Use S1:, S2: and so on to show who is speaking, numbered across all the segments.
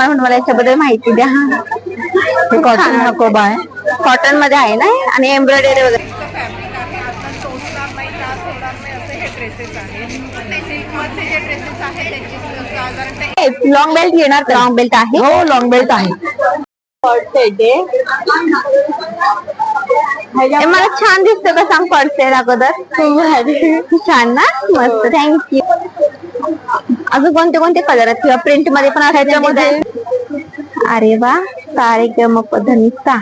S1: म्हणून मला याच्याबद्दल माहिती द्या.
S2: हे. कॉटन नकोबा आहे
S1: कॉटनमध्ये आहे ना? आणि एम्ब्रॉयडरी वगैरे.
S3: फॅब्रिक आहे आता टोचणार नाही त्रास होणार नाही असे हे ड्रेसेस आहेत. सिल्कमधले जे ड्रेसेस आहेत त्यांची साधारणतः
S1: लॉंग बेल्ट येणार लॉंग बेल्ट आहे.
S2: हो लॉंग बेल्ट आहे.
S1: हे मला छान दिसतं का सांग पडसेल अगोदर. छान ना? मस्त. थँक्यू अजून कोणते कोणते कलर आहेत? किंवा प्रिंटमध्ये पण
S2: ह्याच्यामध्ये-
S1: अरे वा. कार्यक्रम पद्धतीचा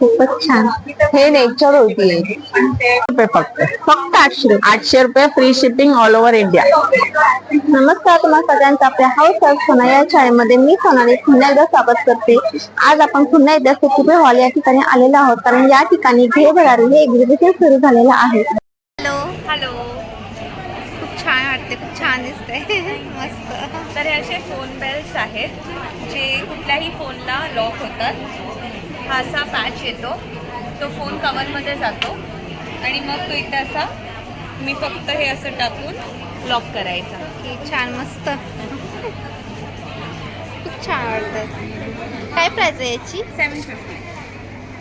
S1: खूपच छान.
S2: हे नेचर होती रुपये फक्त.
S1: फक्त आठशे रुपये.
S2: आठशे रुपये free shipping all over India
S1: नमस्कार तुम्हाला सगळ्यांचं. आपल्या हाऊस ऑफ सोना या शाळेमध्ये मी सोनाली पुन्हा एकदा स्वागत करते. आज आपण पुन्हा एकदा सुखुबे हॉल या ठिकाणी आलेलो आहोत. कारण या ठिकाणी घे भरारी हे एक्झिबिशन सुरू झालेलं आहे.
S3: हॅलो. हॅलो. खूप छान वाटते. खूप छान दिसते मस्त. तर हे असे फोन बेल्स आहेत जे कुठल्याही फोनला लॉक होतात. हा असा पॅच येतो. तो फोन कवरमध्ये जातो. आणि मग तो इथे असा मी फक्त हे असं टाकून लॉक करायचा.
S1: की छान मस्त. खूप छान वाटतं काय प्राइस आहे याची?
S3: सेवन फिफ्टी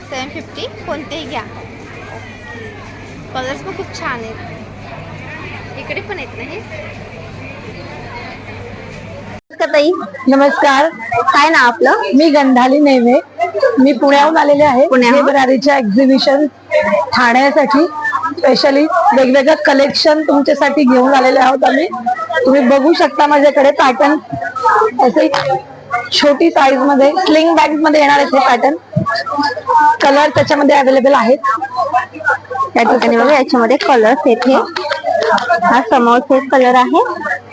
S1: सेवन फिफ्टी कोणतेही घ्या. कलर्स पण खूप छान आहेत. इकडे पण आहेत ना हे? ताई.
S2: नमस्कार.
S1: काय ना आपलं?
S2: मी गंधाली नेवे. मी पुण्याहून आलेले आहे. भरारीच्या एक्झिबिशन ठाण्यासाठी. स्पेशली वेगवेगळं कलेक्शन तुमच्यासाठी घेऊन आलेले आहोत आम्ही. तुम्ही बघू शकता माझ्याकडे पॅटर्न असे छोटी साईजमध्ये स्लिंग बॅगमध्ये येणार आहेत हे पॅटर्न कलर त्याच्यामध्ये अवेलेबल आहेत.
S1: या ठिकाणी बघा याच्यामध्ये कलर्स येथे. हा समोरचा कलर आहे.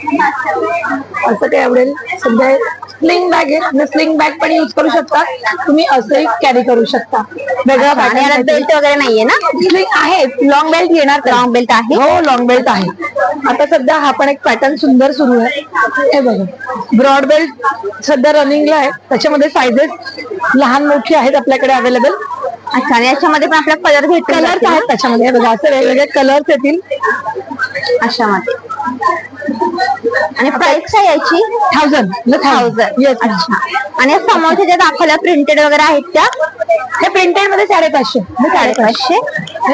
S2: असं काही आवडेल? सध्या स्लिंग बॅग आहे स्लिंग बॅग पण यूज करू शकता. तुम्ही असंही कॅरी करू शकता. वेगळा
S1: बेल्ट वगैरे नाहीये ना?
S2: स्लिंग आहे लॉंग बेल्ट येणार
S1: लॉंग बेल्ट आहे?
S2: हो लॉंग बेल्ट आहे. आता सध्या हा पण एक पॅटर्न सुंदर सुरू आहे. हे बघा. ब्रॉड बेल्ट सध्या रनिंगला आहे. त्याच्यामध्ये सायझेस लहान मोठी आहेत आपल्याकडे अवेलेबल
S1: अच्छा आणि याच्यामध्ये पण आपला कलर भेटतो
S2: कलर्स आहेत त्याच्यामध्ये. बघा असे वेगवेगळे कलर्स येतील.
S1: अशामध्ये आणि प्राइस काय याची
S2: थाउजंड
S1: थाउजंड
S2: येस
S1: अच्छा. आणि समोरच्या ज्या दाखवल्या प्रिंटेड वगैरे आहेत त्या?
S2: हे प्रिंटेडमध्ये साडेपाचशे. साडेपाचशे.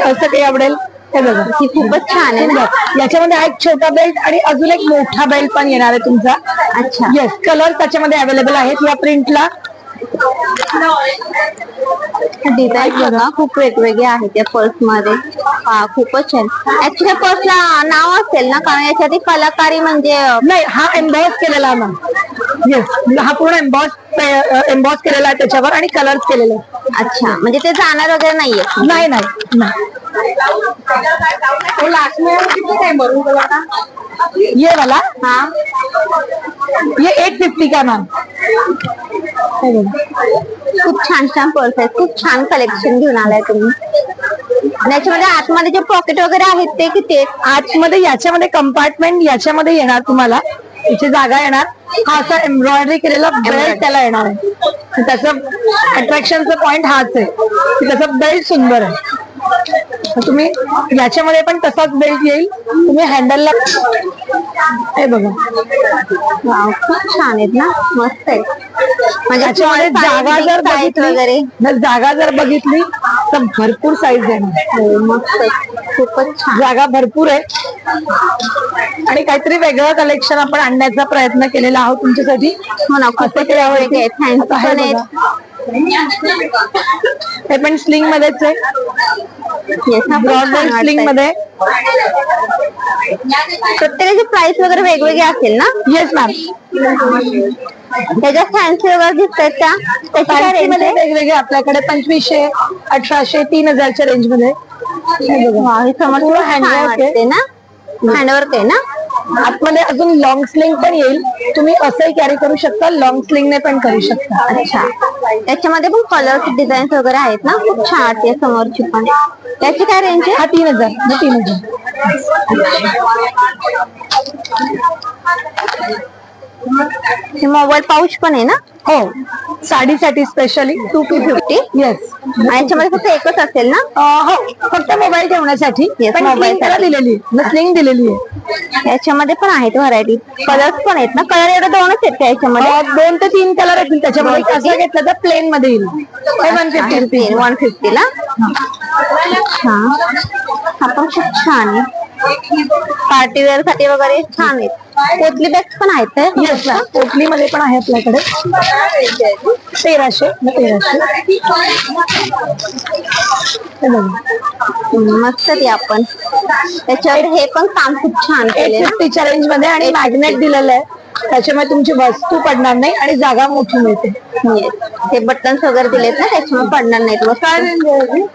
S2: असं काही आवडेल? हे बघा
S1: ही खूपच छान आहे ना.
S2: याच्यामध्ये हा एक छोटा बेल्ट आणि अजून एक मोठा बेल्ट पण येणार आहे तुमचा.
S1: अच्छा.
S2: येस कलर त्याच्यामध्ये अवेलेबल आहेत या प्रिंटला
S1: डिझाईन बघा खूप वेगवेगळे आहेत या पर्समध्ये हा खूपच छान ऍक्च्युली पर्सला नाव असेल ना कारण याच्यात कलाकारी म्हणजे
S2: नाही हा एम्बॉस केलेला ना येस हा पूर्ण एम्बॉस एम्बॉस केलेला आहे त्याच्यावर आणि कलर्स केलेले आहेत.
S1: अच्छा म्हणजे ते जाणार वगैरे नाहीये
S2: नाही नाही नाही. ये वाला?
S1: हा।
S2: ये एट फिफ्टी का मॅम
S1: खूप छान छान पर्स आहेत खूप छान कलेक्शन घेऊन आलाय तुम्ही. आणि याच्यामध्ये आतमध्ये जे पॉकेट वगैरे आहेत ते किती आहेत?
S2: आतमध्ये याच्यामध्ये कंपार्टमेंट याच्यामध्ये येणार तुम्हाला. इथे जागा येणार. हा असा एम्ब्रॉयडरी केलेला बेल्ट त्याला येणार आहे. त्याचं अट्रॅक्शनचा पॉइंट हाच आहे. की त्याचा बेल्ट सुंदर आहे. तुम्ही याच्यामध्ये पण तसाच बेल्ट येईल. तुम्ही हँडलला हे बघा.
S1: खूप छान आहेत ना. मस्त म्हणजे
S2: याच्यामध्ये जागा जर बघितली
S1: वगैरे?
S2: जर जागा जर बघितली तर भरपूर साईज येणार
S1: हो, मस्त खूपच छान.
S2: जागा भरपूर आहे. आणि काहीतरी वेगळं कलेक्शन आपण आणण्याचा प्रयत्न केलेला आहोत तुमच्यासाठी.
S1: हो ना खूपच
S2: आता हे
S1: पण
S2: स्लिंग मध्येच आहे.
S1: Yes, पण
S2: ब्रॉड
S1: छान
S2: स्लिंग. मध्ये.
S1: प्रत्येकाची प्राइस वगैरे वेगवेगळी असेल ना?
S2: येस मॅम
S1: त्याच्या फॅन्सी वगैरे दिसत आहेत त्या त्याची काय
S2: फॅन्सी
S1: रेंजमध्ये
S2: वेगवेगळे. आपल्याकडे पंचवीसशे अठराशे तीन हजारच्या रेंजमध्ये. हे बघा.
S1: वाव, हे समोर
S2: पूर्ण
S1: छान
S2: handwork आहे.
S1: वाटते ना? हँडवर्क आहे ना?
S2: आतमध्ये अजून लॉंग स्लिंग पण येईल. तुम्ही असंही कॅरी करू शकता लॉंग स्लिंगने पण करू शकता.
S1: अच्छा. त्याच्यामध्ये पण कलर्स डिझाईन्स वगैरे आहेत ना? खूप छान वाटते समोरची पण. त्याची काय रेंज आहे?
S2: हा तीन हजार. हा तीन हजार.
S1: हे मोबाईल पाऊच पण आहे ना?
S4: हो. साडीसाठी specially two two fifty yes
S1: आणि याच्यामध्ये फक्त एकच असेल ना?
S4: हो. फक्त मोबाईल ठेवण्यासाठी.
S1: Yes,
S4: पण
S1: mobile
S4: sling त्याला
S1: साठी.
S4: दिलेली स्लिंग दिलेली आहे.
S1: याच्यामध्ये पण आहेत व्हरायटी कलर्स पण आहेत ना? कलर एवढे दोनच आहेत का याच्यामध्ये?
S4: अं, दोन ते तीन कलर येतील त्याच्यामध्ये. असं घेतलं तर प्लेन मध्ये येईल. हे one fifty rupees
S1: one fifty ला? हा. पण खूप छान आहे. पार्टी वेअरसाठी वगैरे छान आहेत. पोतली बॅग्स पण आहेत
S4: येस पोटली मध्ये पण आहे आपल्याकडे. तेराशे तेराशे.
S1: मस्त ते आपण. त्याच्यावर हे पण काम खूप छान केले
S4: फिफ्टीच्या रेंजमध्ये आणि मॅग्नेट दिलेलं आहे. त्याच्यामुळे तुमची वस्तू पडणार नाही आणि जागा मोठी मिळते.
S1: हे बटन्स वगैरे दिलेत ना त्याच्यामुळे पडणार नाहीत वस्तू.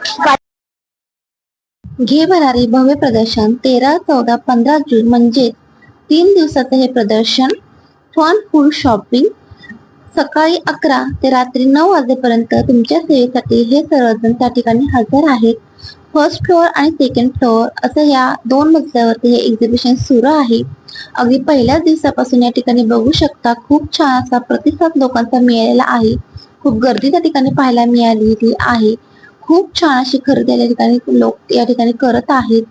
S1: घे भरारी भव्य प्रदर्शन तेरा चौदा पंधरा जून म्हणजे तीन दिवसाचं हे प्रदर्शन फन फूड शॉपिंग सकाळी अकरा ते रात्री नऊ वाजेपर्यंत तुमच्या सेवेसाठी हे सर्वजण त्या ठिकाणी हजर आहेत. फर्स्ट फ्लोअर आणि सेकंड फ्लोअर असं या दोन मजल्यावरती हे एक्झिबिशन सुरू आहे. अगदी पहिल्याच दिवसापासून या ठिकाणी बघू शकता खूप छान असा प्रतिसाद लोकांचा मिळालेला आहे. खूप गर्दी त्या ठिकाणी पाहायला मिळालेली आहे. खूप छान अशी खरेदी या ठिकाणी लोक या ठिकाणी करत आहेत.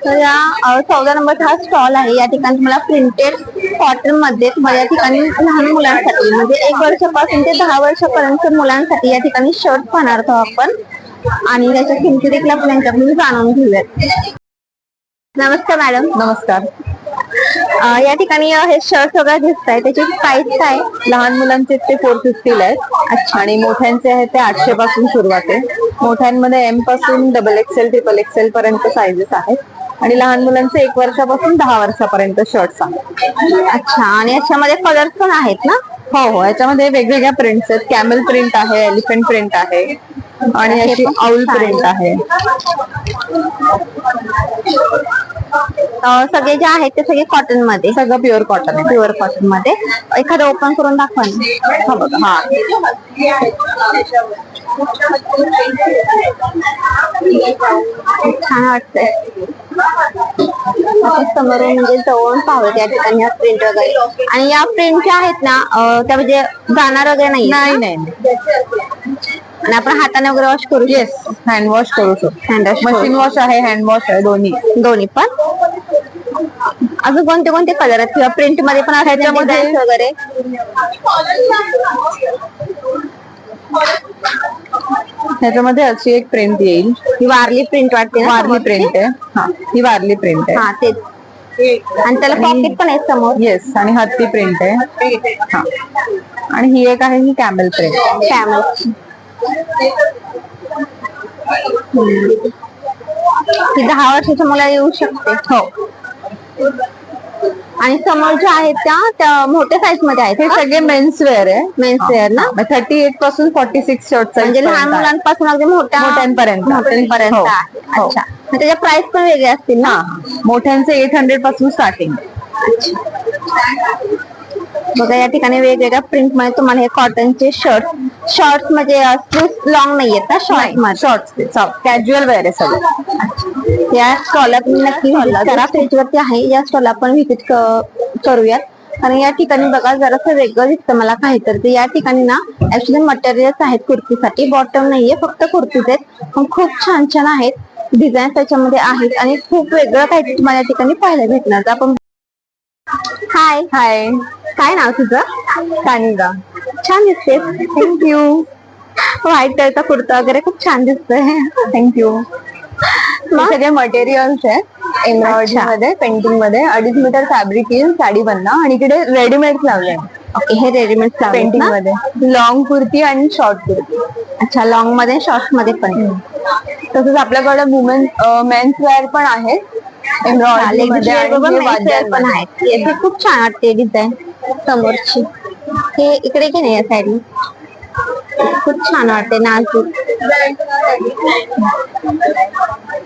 S1: तर या चौदा नंबरचा हा स्टॉल आहे. या ठिकाणी तुम्हाला प्रिंटेड कॉटनमध्ये तुम्हाला या ठिकाणी लहान मुलांसाठी म्हणजे एक वर्षापासून ते दहा वर्षापर्यंत मुलांसाठी या ठिकाणी शर्ट पाहणार आहोत आपण आणि त्याच्या किमती देखील आपण यांच्याकडून जाणून घेऊयात. नमस्कार मॅडम.
S4: नमस्कार.
S1: या ठिकाणी हे शर्ट वगैरे दिसत आहे त्याची प्राइस काय?
S4: लहान मुलांचे ते फोर फिफ्टीला आहेत. अच्छा. आणि मोठ्यांचे आहेत ते आठशे पासून सुरुवात आहे. मोठ्यांमध्ये एमपासून डबल एक्सेल ट्रिपल एक्सेल पर्यंत साईजेस आहेत. आणि लहान मुलांचे एक वर्षापासून दहा वर्षापर्यंत आहेत
S1: अच्छा आणि याच्यामध्ये कलर पण आहेत ना?
S4: हो हो याच्यामध्ये वेगवेगळ्या प्रिंट्स आहेत. कॅमल प्रिंट आहे एलिफंट प्रिंट आहे आणि अशी आउल प्रिंट आहे.
S1: सगळे जे आहेत ते सगळे कॉटनमध्ये?
S4: सगळं प्युअर कॉटन आहे.
S1: प्युअर कॉटनमध्ये. एखादं ओपन करून दाखवा.
S4: हा बघा हा.
S1: खूप छान वाटतंय. समोरून म्हणजे जवळून पाहूयात या ठिकाणी प्रिंट वगैरे. आणि या प्रिंट ज्या आहेत ना त्या म्हणजे जाणार वगैरे नाही
S4: नाही नाही.
S1: आणि आपण हाताने वगैरे वॉश करू
S4: येस हँड वॉश करू शकतो.
S1: हँड वॉश
S4: मशीन वॉश आहे हँड वॉश आहे दोन्ही.
S1: दोन्ही पण. अजून कोणते कोणते कलर आहेत? किंवा प्रिंटमध्ये पण designs वगैरे?
S4: ह्याच्यामध्ये अशी एक प्रिंट येईल.
S1: ही वारली प्रिंट वाटते ना
S4: वारली
S1: समोरची?
S4: प्रिंट आहे? हा ही वारली प्रिंट आहे.
S1: हा तेच. आणि त्याला पॉकेट पण आहे समोर.
S4: येस आणि हत्ती प्रिंट आहे. हा. आणि ही एक आहे ही कॅमल प्रिंट
S1: कॅमल ती दहा वर्षाच्या मुला येऊ शकते.
S4: हो.
S1: आणि समोर ज्या आहेत त्या त्या मोठ्या साईजमध्ये आहेत.
S4: हे सगळे मेन्स वेअर आहे.
S1: मेन्स वेअर ना?
S4: थर्टी एटपासून फोर्टी सिक्स शर्ट
S1: म्हणजे लहान मुलांपासून अगदी मोठ्या
S4: मोठ्यांपर्यंत.
S1: मोठ्यांपर्यंत
S4: हो.
S1: आहे.
S4: हो.
S1: अच्छा. मग त्याच्या प्राइस पण वेगळे असतील ना?
S4: मोठ्यांचे एट हंड्रेडपासून स्टार्टिंग
S1: बघा या ठिकाणी वेगवेगळ्या प्रिंटमध्ये तुम्हाला हे कॉटनचे शर्ट शॉर्ट म्हणजे स्लीव्ह लॉंग नाही आहेत ना शॉर्टमध्ये?
S4: शॉर्ट कॅज्युअल वेअर आहे सगळं.
S1: या स्टॉलला तुम्ही नक्की करा. पेज वरती आहे. या स्टॉलला आपण व्हिजिट करूयात. आणि या ठिकाणी बघा जरासं वेगळं दिसतं मला काहीतरी. तर या ठिकाणी ना ऍक्च्युली मटेरियल्स आहेत कुर्तीसाठी. बॉटम नाहीये फक्त कुर्तीच आहेत. पण खूप छान छान आहेत. डिझाईन त्याच्यामध्ये आहेत. आणि खूप वेगळं काहीतरी तुम्हाला या ठिकाणी पाहायला भेटणार. आपण हाय
S4: हाय
S1: काय नाव तुझं?
S4: कानिगा
S1: छान दिसते थँक्यू व्हाईट कलरचा कुर्ता वगैरे खूप छान दिसतोय.
S4: थँक्यू सगळे मटेरियल्स आहेत. एम्ब्रॉयडरी. मध्ये पेंटिंगमध्ये. अडीच मीटर फॅब्रिक येईल साडी बनना आणि इकडे रेडीमेड लावले
S1: ओके हे रेडीमेड
S4: पेंटिंगमध्ये. लॉंग कुर्ती आणि शॉर्ट कुर्ती.
S1: अच्छा लॉंगमध्ये शॉर्टमध्ये पण.
S4: तसंच आपल्याकडे वुमेन मेन्स वेअर पण आहे. एम्ब्रॉयडरी मध्ये आणि हे
S1: पण
S4: वाद्यांमध्ये.
S1: आहेत हे खूप छान वाटते डिझाईन समोरची. हे इकडे की नाही या साईडने खूप छान वाटते नाजूक.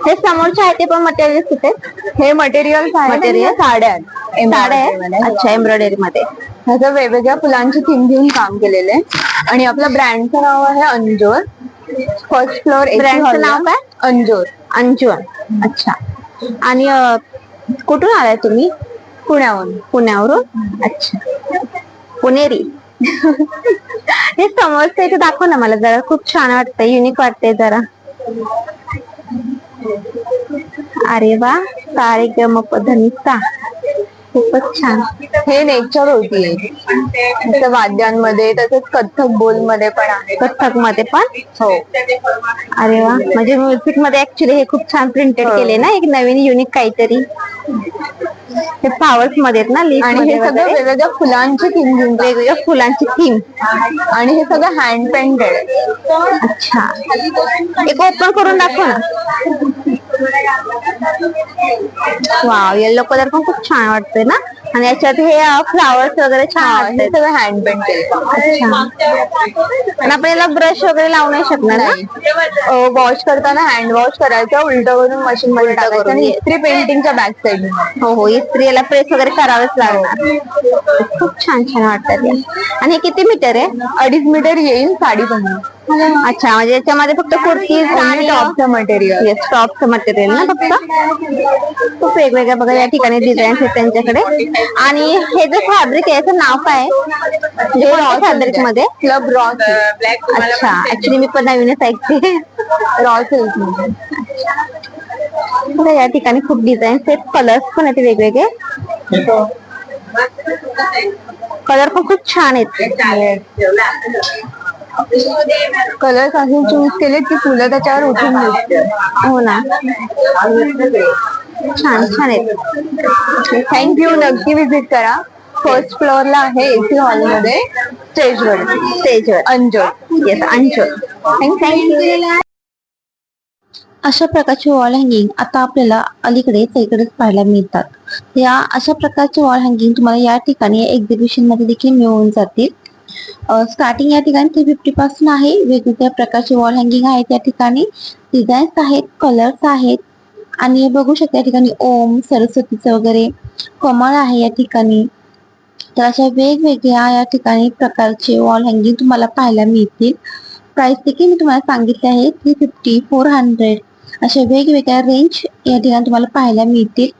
S1: हे समोरचे आहे ते पण मटेरियल कुठे?
S4: हे आहे
S1: Material?
S4: साड्या
S1: साड्या आहे. अच्छा एम्ब्रॉयडरी मध्ये.
S4: ह्याचं वेगवेगळ्या फुलांची थीम घेऊन काम केलेलं आहे. आणि आपल्या ब्रँडचं नाव आहे अंजोर. फर्स्ट फ्लोअर
S1: Brand चं नाव काय?
S4: अंजोर.
S1: अंजुन अच्छा. आणि कुठून आलाय तुम्ही?
S4: पुण्याहून.
S1: पुण्यावरून? अच्छा. पुणेरी. हे समजतंय ते दाखव ना मला जरा. खूप छान वाटतंय. युनिक वाटतंय जरा. अरे वा. सारे गम पधनिसा खूपच छान.
S4: हे नेचर होती. वाद्यांमध्ये तसंच कथ्थक बोलमध्ये पण आहे.
S1: कथ्थकमध्ये पण?
S4: हो.
S1: अरे वा. म्हणजे म्युझिकमध्ये ऍक्च्युली हे खूप छान प्रिंटेड
S4: हो.
S1: केले ना? एक नवीन युनिक काहीतरी. हे फ्लावर्समध्ये ना? लीफ
S4: आणि हे सगळं वेगवेगळ्या फुलांची थीम
S1: वेगवेगळ्या फुलांची थीम
S4: आणि हे सगळं हँड पेंटेड
S1: अच्छा. एक ओपन करून दाखव ना. वाव येलो कलर पण खूप छान वाटतोय. ना आणि याच्यात हे फ्लावर्स वगैरे छान
S4: हे सगळं हँड
S1: आणि आपण याला ब्रश वगैरे लावू नाही शकणार ना?
S4: वॉश करताना हँड वॉश करायचं उलट करून मशीन मध्ये टाकायचं आणि इस्त्री पेंटिंगच्या बॅक साइड
S1: हो हो इस्त्री याला प्रेस वगैरे करावेच लागणार. खूप छान छान वाटतात. आणि हे किती मीटर आहे?
S4: अडीच मीटर येईल साडी पण
S1: अच्छा म्हणजे याच्यामध्ये फक्त कुर्तीज आणि
S4: टॉपचं मटेरियल
S1: येस टॉपचं मटेरियल ना फक्त? खूप वेगवेगळ्या बघा या ठिकाणी डिझाईन्स आहेत त्यांच्याकडे. आणि हे जे फॅब्रिक आहे याचं नाव काय? आहे. फॅब्रिकमध्ये
S4: क्लब रॉस
S1: अच्छा. ऍक्च्युली मी पण नवीनच ऐकते
S4: रॉ सिल्क
S1: बघा या ठिकाणी खूप डिझाईन्स आहेत. कलर्स पण आहेत वेगवेगळे. कलर पण खूप छान आहेत.
S4: कलर्स असे चूज केले की फुलं त्याच्यावर उठून दिसते
S1: हो ना. छान छान आहेत.
S4: थँक्यू नक्की विजिट करा. फर्स्ट फ्लोअरला आहे एसी हॉलमध्ये. स्टेजवर
S1: स्टेजवर
S4: अंजोर.
S1: येस अंजोर. थँक्यू अशा प्रकारचे वॉल हँगिंग आता आपल्याला अलीकडे तिकडेच पाहायला मिळतात. या अशा प्रकारचे वॉल हँगिंग तुम्हाला या ठिकाणी एक्झिबिशनमध्ये देखील मिळून जातील. स्टार्टिंग या ठिकाणी थ्री फिफ्टी पासून आहे. वेगवेगळ्या प्रकारचे वॉल हँगिंग आहेत या ठिकाणी. डिझाईन्स आहेत कलर्स आहेत. आणि हे बघू शकता या ठिकाणी ओम सरस्वतीचं वगैरे कमळ आहे या ठिकाणी. तर अशा वेगवेगळ्या या ठिकाणी प्रकारचे वॉल हँगिंग तुम्हाला पाहायला मिळतील. प्राइस देखील मी तुम्हाला सांगितले आहे थ्री फिफ्टी फोर हंड्रेड अशा वेगवेगळ्या रेंज या ठिकाणी तुम्हाला पाहायला मिळतील.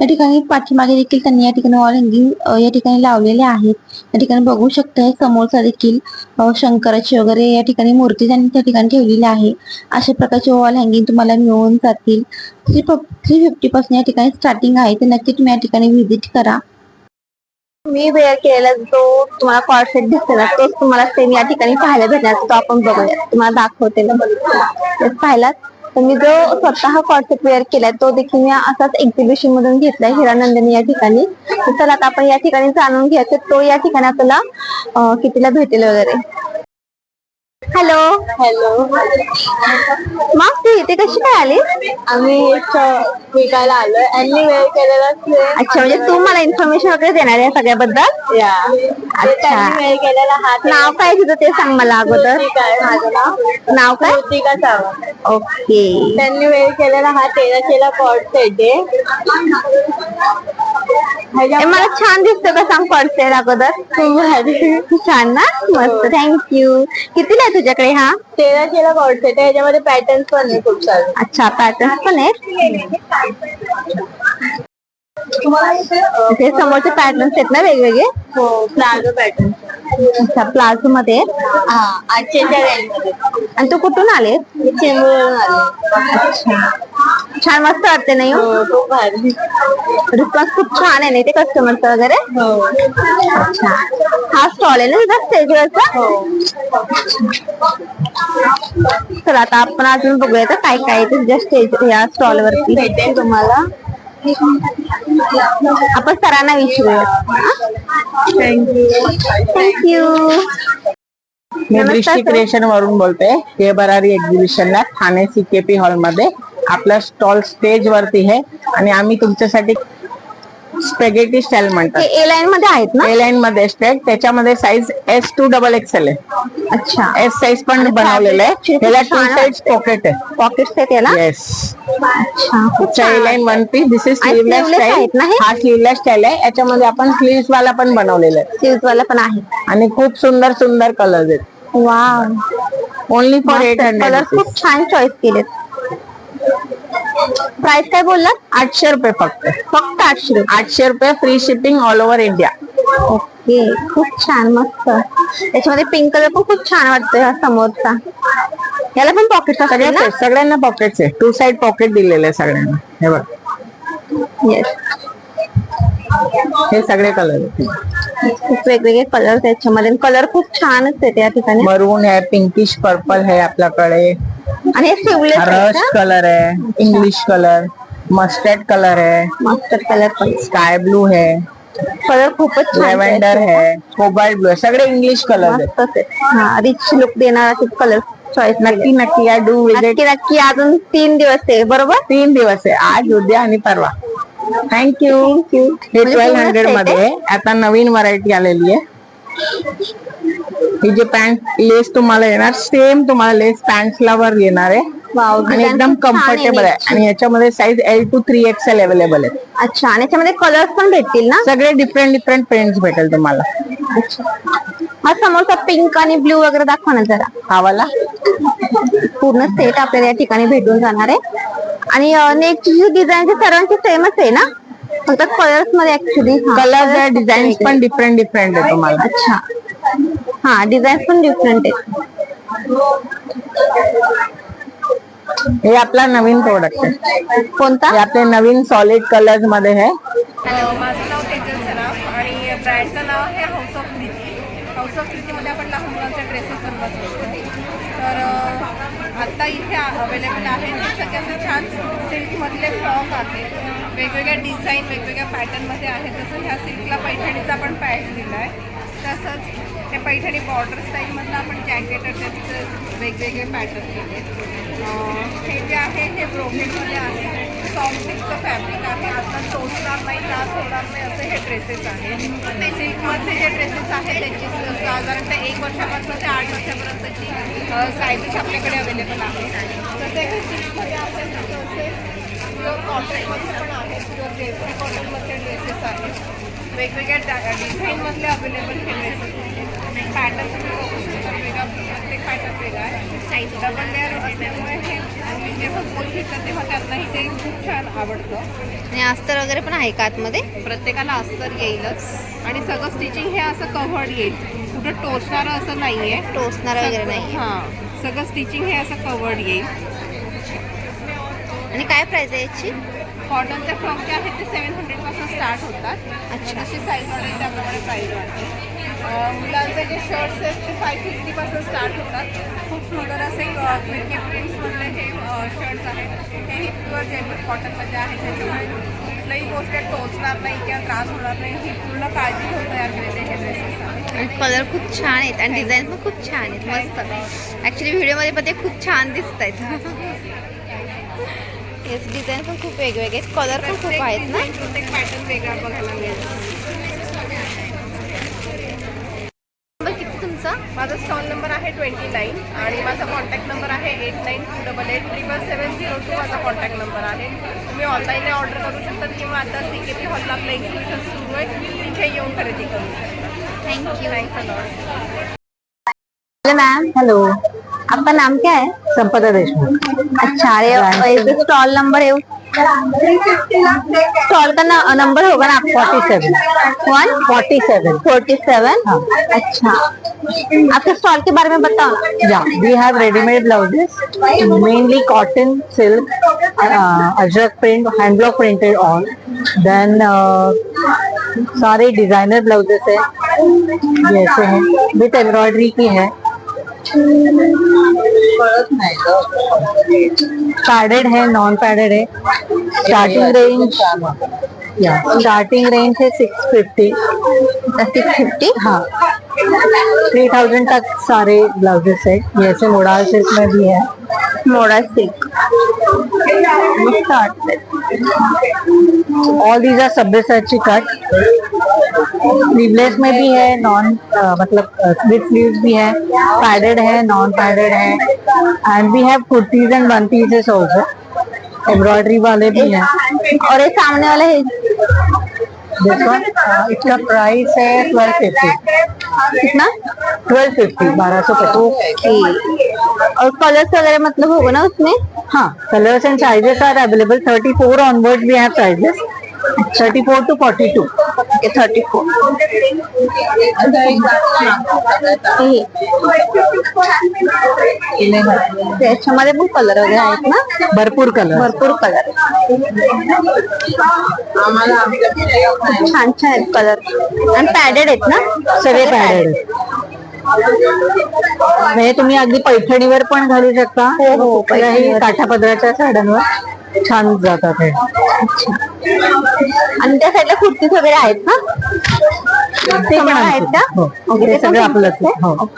S1: या ठिकाणी पाठीमागे देखील त्यांनी या ठिकाणी वॉल हँगिंग या ठिकाणी लावलेले आहेत. या ठिकाणी बघू शकता हे समोरचा देखील शंकराची वगैरे या ठिकाणी मूर्ती त्यांनी त्या ठिकाणी ठेवलेली आहे. अशा प्रकारचे वॉल हँगिंग तुम्हाला मिळून जातील. थ्री थ्री फिफ्टी पासून या ठिकाणी स्टार्टिंग आहे. ते नक्की तुम्ही या ठिकाणी व्हिजिट करा. मी वेअर केलेला जो तुम्हाला कॉर्सेट दिसतो ना तोच तुम्हाला सेम या ठिकाणी पाहायला भेटणार. तो आपण बघूया. तुम्हाला दाखवते ना. पाहिलात? तर मी जो स्वतः कॉन्सेप्ट वेअर केलाय तो देखील मी असाच एक्झिबिशन मधून घेतलाय हिरानंदनी या ठिकाणी. तर चला आता आपण या ठिकाणी जाणून घ्यायचं तो या ठिकाणी आपल्याला कितीला भेटेल वगैरे. हॅलो.
S4: हॅलो.
S1: मग तू इथे कशी काय आली
S4: आम्ही एक विकायला आलोय. यांनी वेळ केलेला
S1: अच्छा म्हणजे तू मला इन्फॉर्मेशन वगैरे देणार आहे सगळ्याबद्दल?
S4: या.
S1: अच्छा.
S4: वेळ केलेला हात
S1: नाव काय तुझं ते सांग मला अगोदर.
S4: माझं नाव?
S1: नाव काय?
S4: कृतिका सावंत.
S1: ओके.
S4: त्यांनी वेळ केलेला हा तेराशेला सेट आहे.
S1: मला छान दिसतो का सांग पडसेल अगोदर.
S4: खूप भारी.
S1: छान ना? मस्त. थँक्यू कितीला आहे तुझ्याकडे हा?
S4: तेराशेला कॉर्ड सेट आहे. याच्यामध्ये पॅटर्न पण आहे खूप सारे.
S1: अच्छा पॅटर्न पण आहेत. ते समोरचे पॅटर्न्स आहेत ना वेगवेगळे?
S4: हो प्लाझो पॅटर्न
S1: अच्छा प्लाझो मध्ये.
S4: हा आठशेच्या रेंजमध्ये
S1: आणि तू कुठून आले
S4: चेंबूरवरून आले
S1: अच्छा. छान मस्त वाटते नाही
S4: हो खूप भारी
S1: रिस्पॉन्स खूप छान आहे नाही ते कस्टमरचा वगैरे?
S4: हो.
S1: अच्छा. हा स्टॉल आहे ना तुझा स्टेजवरचा
S4: हो.
S1: चला आता आपण अजून बघूया तर काय काय आहे तुझ्या स्टेज या स्टॉल वरती.
S4: भेटेल तुम्हाला.
S1: आपण सरांना विचारूया. थँक्यू
S5: मी
S1: नमस्कार,
S5: दृष्टी. क्रिएशन वरून बोलते. के बरारी एक्झिबिशनला ठाणे सीकेपी हॉलमध्ये आपला स्टॉल स्टेज वरती आहे आणि आम्ही तुमच्यासाठी स्पेगेटी स्टाईल म्हणतात.
S1: ए लाईन मध्ये आहेत ना?
S5: ए लाईन मध्ये असते त्याच्यामध्ये size S to double XL आहे.
S1: अच्छा.
S5: एस साईज पण बनवलेलं आहे. त्याला टू साईड पॉकेट आहे.
S1: पॉकेट्स आहेत याला?
S5: येस
S1: अच्छा
S5: A line one piece this is sleeveless style
S1: हे?
S5: स्लीवलेस स्टाईल आहे. याच्यामध्ये आपण स्लीव्स वाला पण बनवलेला आहे.
S1: Sleeves वाला पण आहे.
S5: आणि खूप सुंदर सुंदर कलर्स आहेत.
S1: Wow
S5: only for eight
S1: colour
S5: hundred
S1: खूप छान चॉईस केलेत. प्राइस काय बोललात
S5: आठशे रुपये फक्त.
S1: फक्त आठशे रुपये.
S5: आठशे रुपये free shipping all over India
S1: okay. खूप छान. मस्त. याच्यामध्ये पिंक कलर पण खूप छान वाटतोय हा समोरचा. याला पण पॉकेट असतील
S5: सगळ्या
S1: ना
S5: सगळ्यांना पॉकेट्स आहे. टू साइड पॉकेट दिलेले आहे सगळ्यांना. हे बघ.
S1: येस
S5: हे सगळे कलर
S1: खूप वेगवेगळे कलर त्याच्यामध्ये कलर खूप छानच आहेत या ठिकाणी.
S5: मरून आहे पिंकिश पर्पल आहे आपल्याकडे.
S1: आणि
S5: रश कलर आहे इंग्लिश कलर मस्टर्ड कलर आहे.
S1: मस्टर्ड कलर पण.
S5: स्काय ब्लू है
S1: कलर खूपच आहे.
S5: लेव्हेंडर है कोबाल्ट ब्लू है सगळे इंग्लिश कलर
S1: आहे. हा रिच लुक देणारा कलर चॉईस
S5: नक्की नक्की. आय डू विजिट
S1: नक्की नक्की. अजून तीन दिवस आहे बरोबर?
S5: तीन दिवस आहे. आज उद्या आणि परवा. थँक्यू
S1: थँक्यू
S5: हे ट्वेल्व हंड्रेडमध्ये. आहे. आता नवीन व्हरायटी आलेली आहे. ही जे पॅन्ट लेस तुम्हाला येणार सेम तुम्हाला लेस पॅन्टला वर येणार आहे.
S1: वाव
S5: आणि एकदम कम्फर्टेबल आहे आणि याच्यामध्ये size L to three XL available आहे
S1: अच्छा आणि याच्यामध्ये कलर्स पण भेटतील ना?
S5: सगळे डिफरंट डिफरंट प्रिंट्स भेटेल तुम्हाला.
S1: अच्छा. हा समोरचा पिंक आणि ब्ल्यू वगैरे दाखवा ना जरा.
S5: हा वाला.
S1: पूर्ण सेट आपल्याला या ठिकाणी भेटून जाणार आहे. आणि नेकची जी डिझाईन सर्वांची सेमच आहे ना? फक्त कलर्समध्ये ऍक्च्युली
S5: कलर डिझाईन पण डिफरंट डिफरंट आहे तुम्हाला.
S1: अच्छा. हा डिझाईन पण डिफरंट आहे.
S5: हे आपला नवीन प्रोडक्ट आहे.
S1: कोणता?
S5: हे आपले नवीन सॉलिड कलर्समध्ये आहे
S6: माझं नाव तेजल सराफ आणि ब्रँडचं नाव आहे house of Preeti house of प्रीतीमध्ये आपण लहान मुलांचे ड्रेसेस बनवत असतो. तर आत्ता इथे अवेलेबल आहे. ते सगळे असे छान सिल्कमधले फ्रॉक आहेत वेगवेगळ्या डिझाईन वेगवेगळ्या पॅटर्नमध्ये आहेत जसं ह्या सिल्कला पैठणीचा आपण पॅच दिला आहे तसंच हे पैठणी बॉर्डर स्टाईलमधलं आपण जॅकेट त्याचे वेगवेगळे पॅटर्न केले. हे जे आहे हे ब्रोकेटमध्ये आहे. सॉफ्टिकचं फॅब्रिक आहे. आता टोचणार नाही त्रास होणार नाही असे हे ड्रेसेस आहे ते सिल्कमधले जे ड्रेसेस आहेत त्यांची साधारणतः एक वर्षापासून ते आठ वर्षापर्यंतची साईजेस आपल्याकडे अवेलेबल आहे तर ते सिल्कमध्ये आपण तसे प्युअर कॉटनमध्ये पण आहेत. प्युअर जेसरी कॉटनमधले ड्रेसेस आहेत. वेगवेगळ्या डिझाईनमधले अवेलेबल आहेत पॅटर्न तुम्ही बघू शकता. वेगळा प्रत्येक पॅटर्न वेगळा आहे. साईज डबल लेअर असल्यामुळे हे तुम्ही जेव्हा बोल घेतात तेव्हा त्यांनाही ते खूप छान आवडतं.
S1: आणि अस्तर वगैरे पण आहे का आतमध्ये?
S6: प्रत्येकाला अस्तर येईलच. आणि सगळं स्टिचिंग हे असं कव्हर्ड येईल. कुठं टोचणारं असं नाही आहे
S1: टोचणार वगैरे नाही
S6: हां. सगळं स्टिचिंग हे असं कव्हर्ड येईल.
S1: आणि काय प्राइस आहे याची?
S6: कॉटनचे फ्रॉक जे आहेत ते सेवन हंड्रेडपासून स्टार्ट होतात. अच्छा. जशी साईज वाढेल त्याप्रमाणे प्राईस वाढते. मुलांचे जे शर्ट्स आहेत ते फाय फिफ्टीपासून स्टार्ट होतात. खूप सुंदर असे क्विकी प्रिंट्समधले हे शर्ट्स आहेत हेही प्युअर जेन्युन कॉटनमध्ये आहेत त्याच्यामुळे कुठल्याही गोष्ट टोचणार नाही किंवा त्रास होणार नाही. ही पूर्ण काळजी घेऊन तयार केलेले हे ड्रेसेस आहेत
S1: आणि कलर खूप छान आहेत आणि डिझाईन पण खूप छान आहेत. मस्त. ऍक्च्युली व्हिडिओमध्ये पण ते खूप छान दिसत आहेत येस डिझाईन पण खूप वेगवेगळे. आहेत कलर पण खूप आहेत ना?
S6: प्रत्येक पॅटर्न वेगळा बघायला मिळेल
S1: नंबर किती तुमचा?
S6: माझा स्टॉल नंबर आहे ट्वेंटी नाईन आणि माझा कॉन्टॅक्ट नंबर आहे eight nine two double eight triple seven zero two माझा कॉन्टॅक्ट नंबर आहे. तुम्ही ऑनलाईन ऑर्डर करू शकता. किंवा आता सी के पी हॉलला आपलं एक्झिबिशन सुरू आहे. तिथे येऊन खरेदी करू शकता.
S1: Thank you
S6: thanks
S1: hello ma'am
S5: hello
S1: आपका नाम क्या है?
S5: संपदा देशमुख।
S1: अच्छा अरे स्टॉल नंबर है स्टॉल का न- नंबर होगा ना आपका।
S5: Forty seven
S1: one
S5: forty seven
S1: forty seven अच्छा। आपके स्टॉल के बारे में बताओ। ना
S5: Yeah, we have ready-made blouses, mainly cotton, silk, uh, ajrak print, hand block printed on. Then uh, सारे डिज़ाइनर ब्लाउजेस है। जैसे हैं विथ एम्ब्रॉयडरी की है। पैडेड है नॉन पैडेड है स्टार्टिंग रेंज या स्टार्टिंग रेंज है सिक्स फिफ्टी
S1: सिक्स फिफ्टी
S5: हाँ. थ्री थाउज़ेंड तक सारे ब्लाउजेस है. मोडाल सिल्क में भी है.
S1: मोड़ा silk
S5: all these are Sabyasachi cut sleeveless में भी है नॉन मतलब विथ स्लीव्स भी है. पैडेड है नॉन पैडेड है. And we have kurtis and one pieces also embroidery वाले भी हैं.
S1: और ये सामने वाला है
S5: देखो इसका प्राइस है ट्वेल्व फिफ्टी
S1: कितना?
S5: ट्वेल्व फिफ्टी बारह सौ पचास
S1: और कलर्स वगैरह मतलब होगा ना उसमें?
S5: हाँ colours and sizes are available thirty four onward भी हैं sizes thirty four to forty two
S1: okay thirty four त्याच्यामध्ये पण कलर वगैरे आहेत ना?
S5: भरपूर कलर
S1: भरपूर कलर खूप छान छान आहेत कलर आणि पॅडेड आहेत ना?
S5: सगळे पॅडेड हे तुम्ही अगदी पैठणीवर पण घालू शकता.
S1: हो, हो.
S5: काठापदराच्या साड्यांवर छान जातात हे.
S1: आणि त्या साईडला कुर्तीज वगैरे आहेत ना?
S5: ते पण
S1: आहेत का?
S5: हो.
S1: ओके,
S5: ते
S1: ते पण
S5: सगळं आपलंच
S1: आहे?
S5: आहे. हो.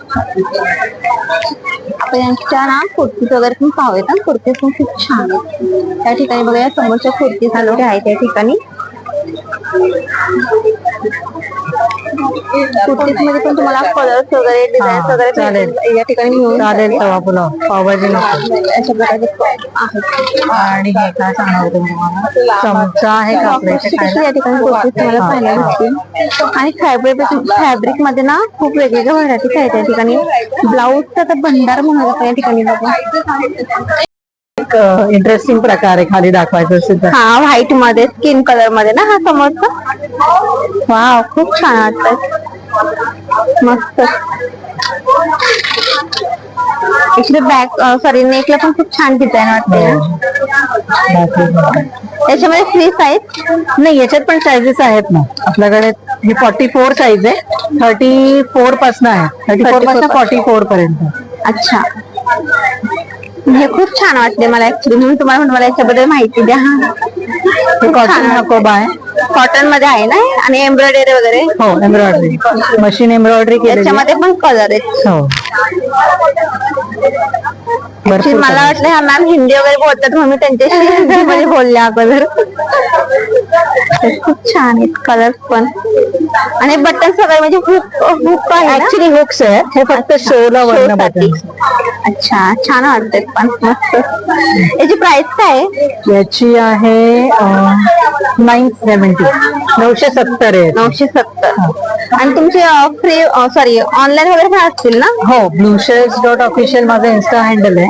S1: आपण यांच्या ना कुर्तीज वगैरे पण पाहूयात ना कुर्तीज पण खूप छान आहेत. त्या ठिकाणी बघा या समोरच्या कुर्तीज वगैरे आहेत त्या ठिकाणी. कुर्तीजमध्ये पण तुम्हाला कलर्स वगैरे डिझाईन्स वगैरे
S5: चालेल.
S1: या ठिकाणी मिळून
S5: चालेल तवा पुलाव पावभाजी नको.
S1: अशा प्रकारचे आहेत.
S5: आणि हे काय सांगणार चमचा आहे का आपल्या इथे
S1: कशी
S5: खायला?
S1: या ठिकाणी कुर्तीज तुम्हाला. पाहायला भेटतील. आणि फॅब्रिक फॅब्रिकमध्ये ना खूप वेगवेगळ्या व्हरायटीज आहेत त्या ठिकाणी. ब्लाऊजचा तर भंडार म्हणून आपण या ठिकाणी बघा.
S5: एक इंटरेस्टिंग प्रकार आहे खाली दाखवायचं असेल तर.
S1: हा व्हाईटमध्ये स्किन कलरमध्ये ना हा समोरचा? वाव खूप छान वाटत मस्त. इकडे बॅक सॉरी नेकला पण खूप छान डिझाईन वाटते.
S5: बाकी
S1: त्याच्यामध्ये फ्री साईज
S5: नाही याच्यात पण साईजेस आहेत ना. आपल्याकडे ही फॉर्टी फोर साईज आहे. थर्टी फोरपासून आहे. थर्टी फोर
S1: 34
S5: पासून.
S1: पासून.
S5: फॉर्टी फोर पर्यंत.
S1: अच्छा. हे खूप छान वाटते मला ऍक्च्युली म्हणून तुम्हाला म्हणून मला याच्याबद्दल माहिती द्या
S5: हे. कॉटन नकोबा आहे
S1: कॉटनमध्ये आहे ना? आणि एम्ब्रॉयडरी वगैरे?
S5: हो एम्ब्रॉयडरी मशीन एम्ब्रॉयडरी केलेली. आहे.
S1: याच्यामध्ये पण कलर आहेत.
S5: हो.
S1: Actually
S5: भरपूर
S1: मला. वाटलं ह्या मॅम हिंदी वगैरे बोलतात म्हणून मी त्यांच्याशी हिंदी मध्ये बोलले खूप छान आहेत कलर पण. आणि बटन वगैरे म्हणजे हुक हुक आहे?
S5: ऍक्च्युली हुक्स आहे. हे फक्त शोला वर्ण. बटन
S1: अच्छा छान वाटतात पण. मस्त. याची प्राइस काय आहे?
S5: याची आहे नाईन सेव्हन्टी नऊशे सत्तर आहे
S1: नऊशे सत्तर. आणि तुमचे फ्री सॉरी ऑनलाईन वगैरे पण असतील ना?
S5: हो ब्लू शेअर्स डॉट ऑफिशियल माझं इन्स्टा हँडल आहे.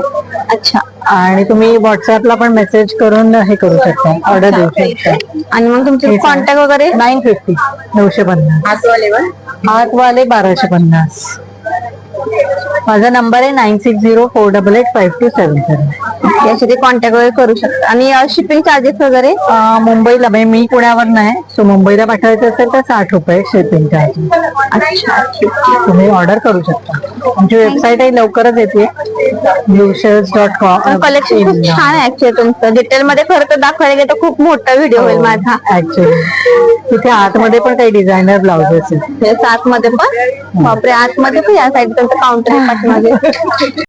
S1: अच्छा.
S5: आणि तुम्ही व्हॉट्सअपला पण मेसेज करून हे करू शकता. ऑर्डर देऊ शकता.
S1: आणि मग तुमचे
S5: ठीक आहे.
S1: कॉन्टॅक्ट वगैरे?
S5: नाईन फिफ्टी नऊशे पन्नास. हातवाले बाराशे पन्नास. माझा नंबर आहे nine six zero four double eight five two seven seven
S1: याचे ते कॉन्टॅक्ट वगैरे करू शकता. आणि शिपिंग चार्जेस वगैरे?
S5: मुंबईला म्हणजे मी पुण्यावर नाही सो मुंबईला पाठवायचं असेल तर साठ रुपये शिपिंग चार्ज
S1: अच्छा आहे.
S5: तुम्ही ऑर्डर करू शकता. आमची वेबसाईट आहे लवकरच येते. ब्लूशर्स डॉट कॉम
S1: कलेक्शन खूप छान आहे ऍक्च्युअली तुमचं. डिटेल मध्ये खरं तर दाखवायला गेलं तर खूप मोठा व्हिडिओ होईल माझा.
S5: ऍक्च्युली तिथे आतमध्ये पण काही डिझायनर ब्लाउजेस आहेत.
S1: हे आत मध्ये पण बापरे आतमध्ये पण या साईड तुमचं काउंटर आहे पाठीमागे